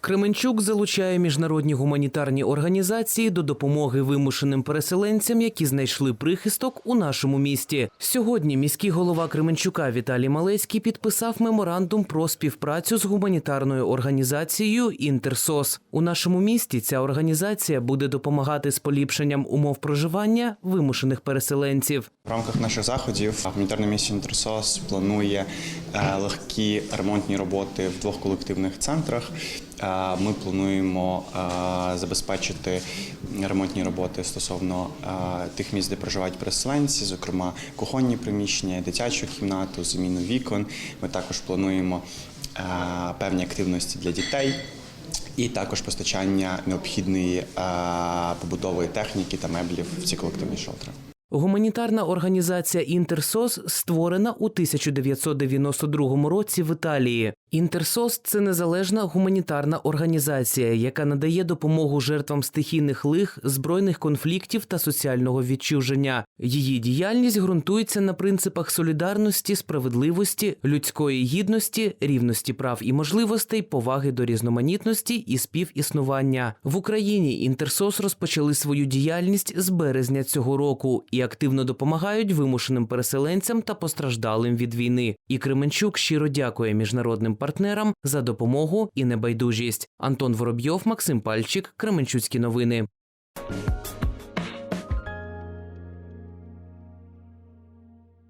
Кременчук залучає міжнародні гуманітарні організації до допомоги вимушеним переселенцям, які знайшли прихисток у нашому місті. Сьогодні міський голова Кременчука Віталій Малецький підписав меморандум про співпрацю з гуманітарною організацією Інтерсос. У нашому місті ця організація буде допомагати з поліпшенням умов проживання вимушених переселенців. В рамках наших заходів гуманітарна місія Інтерсос планує легкі ремонтні роботи в двох колективних центрах. Е, Ми плануємо е, забезпечити ремонтні роботи стосовно е, тих місць, де проживають переселенці, зокрема кухонні приміщення, дитячу кімнату, заміну вікон. Ми також плануємо е, певні активності для дітей. І також постачання необхідної е, побутової техніки та меблів в ці колективні шелтери. Гуманітарна організація Інтерсос створена у 1992 році в Італії. Інтерсос це незалежна гуманітарна організація, яка надає допомогу жертвам стихійних лих, збройних конфліктів та соціального відчуження. Її діяльність ґрунтується на принципах солідарності, справедливості, людської гідності, рівності прав і можливостей, поваги до різноманітності і співіснування. В Україні Інтерсос розпочали свою діяльність з березня цього року і активно допомагають вимушеним переселенцям та постраждалим від війни. І Кременчук щиро дякує міжнародним партнерам за допомогу і небайдужість. Антон Воробйов, Максим Пальчик, Кременчуцькі новини.